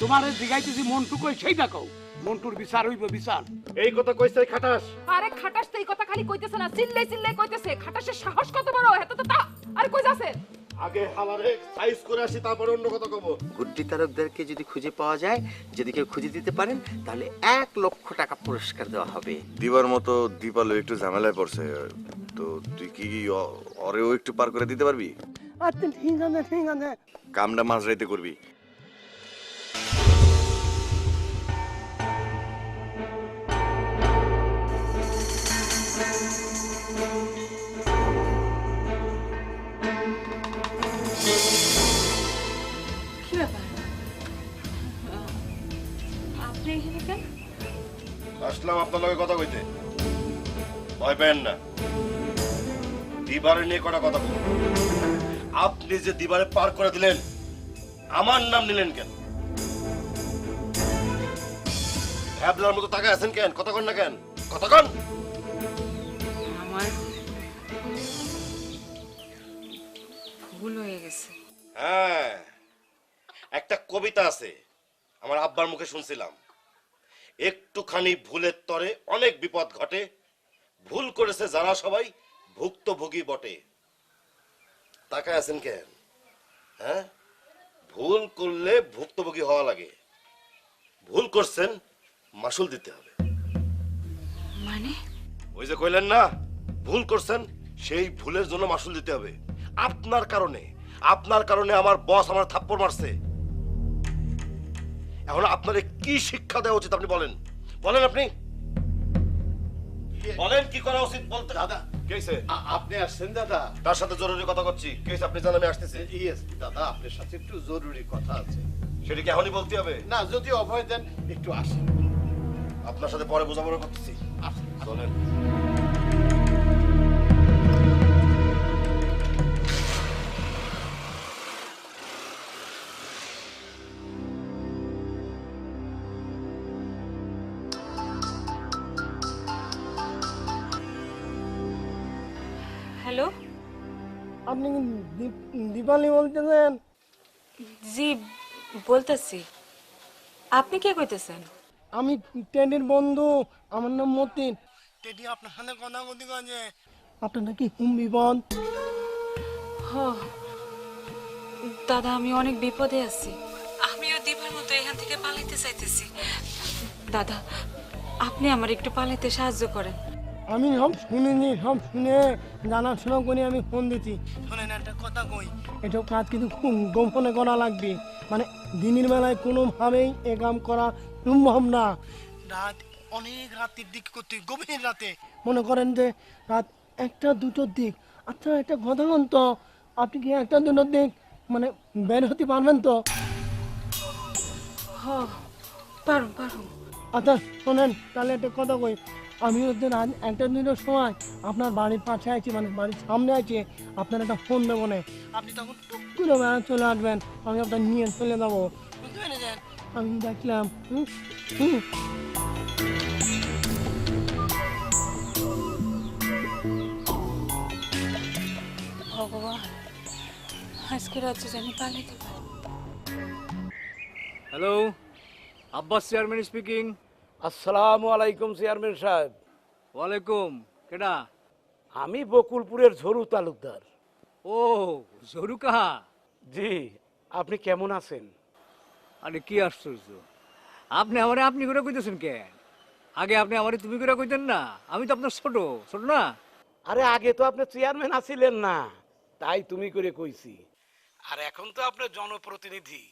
তোমার জিগাইতেছি মন্টু কই সেইটা কও মন্টুর বিচার হইব বিচার। এই কথা কইছে খাটাস। আরে খাটাস তো এই কথা খালি কইতেছে না চিল্লাই চিল্লাই কইতেছে। খাটাসের সাহস কত বড়? এত তো তা। আরে কই যাচ্ছেন আগে আমারে সাইজ করে আসি তারপর অন্য কথা কব। গুড্ডি তারকদেরকে যদি খুঁজে পাওয়া যায় যদি কেউ খুঁজে দিতে পারেন তাহলে এক লক্ষ টাকা পুরস্কার দেওয়া হবে। দিবার মতো দীপালো একটু ঝামেলায় পড়ছে। তো তুই কি অরেও একটু পার করে দিতে পারবি? আচ্ছা ঠিক আছে ঠিক আছে কামটা মাঝ রাইতে করবি। আসলাম আপনার লগে কথা কইতে। ভয় পেন না। দিবারে নিয়ে কটা কথা বলুন। আপনি যে দিবারে পার করে দিলেন আমার নাম নিলেন কেন? ভ্যাবলার মতো টাকা আছেন কেন? কথা কন না কেন? কথা কন! আমার ভুল হয়ে গেছে। হ্যাঁ একটা কবিতা আছে আমার আব্বার মুখে শুনছিলাম। একটুখানি ভুলের তরে অনেক বিপদ ঘটে। ভুল করেছে যারা সবাই ভুক্তভোগী বটে। তাকায় আছেন কেন? হ্যাঁ? ভুল করলে ভুক্তভোগী হওয়া লাগে। ভুল করছেন মাসুল দিতে হবে। মানে? ওই যে কইলেন না ভুল করছেন সেই ভুলের জন্য মাসুল দিতে হবে। আপনার কারণে আপনার কারণে আমার বস আমার থাপ্পড় মারছে। এখন আপনারে কি শিক্ষা দেওয়া উচিত আপনি বলেন? বলেন আপনি। বলেন কি করা উচিত বলতে। দাদা কেছে আপনি আসছেন দাদা। তার সাথে জরুরি কথা করছি। আপনি জানেন আমি আসতেছি। ইয়েস দাদা আপনার সাথে একটু জরুরি কথা আছে। সেটা কি এখনই বলতে হবে? না যদি অভয় দেন একটু আসেন। আপনার সাথে পরে বোঝাপড়া করতেছি। আসেন। চলেন। হ্যালো? আপনি কি দীপ- দীপালি বলতেছেন? জি বলতেছি। আপনি কে কইতেছেন? আমি টেডির বন্ধু আমার নাম মতিন। টেডি আপনার সাথে কথা কথি কাজে আপনার নাকি হুম বিপদ দাদা আমি অনেক বিপদে আছি। আমিও দিবার মতো এখান থেকে পালাইতে চাইতেছি। দাদা আপনি আমার একটু পালাইতে সাহায্য করেন। আমি সব শুনিনি, সব শুনে জানাশোনা করে আমি ফোন দিছি। শোনেন একটা কথা কই এসব কাজ কিন্তু খুব গোপনে করা লাগবে। মানে দিনের বেলায় কোনোভাবেই এ কাম করা সম্ভব না। রাত অনেক রাতের দিক করতে, গভীর রাতে। মনে করেন যে রাত একটা দুটোর দিক। আচ্ছা একটা কথা বলুন তো, আপনি কি একটা দুটোর দিক মানে বের হতে পারবেন তো? হ পারুম পারুম। আচ্ছা শোনেন তাহলে একটা কথা কই। আমি রাত একটা দিনের সময় আপনার বাড়ির পাশে আছি মানে বাড়ির সামনে আছি আপনার একটা ফোন দেবো না। আপনি তখন টুক করে বেড়া চলে আসবেন আমি আপনার নিয়ে চলে যাব। বুঝতে পেরেছেন? আমি দেখলাম হুম হুম। ভগবান আজকে রাত্রে জানি পালাইতে পারি। হ্যালো আব্বাস চেয়ারম্যান স্পিকিং আসসালামু আলাইকুম চেয়ারম্যান সাহেব। ওয়ালাইকুম কেডা? আমি বকুলপুরের ঝরু তালুকদার। ও ঝরু কাহা? জি আপনি কেমন আছেন? আরে কি আশ্চর্য আপনি আমারে আপনি করে কইতেছেন কেন আগে আপনি আমারে তুমি করে কইতেন না আমি তো আপনার ছোট ছোট না? আরে আগে তো আপনি চেয়ারম্যান আছিলেন না তাই তুমি করে কইছি। আর এখন তো আপনার জনপ্রতিনিধি।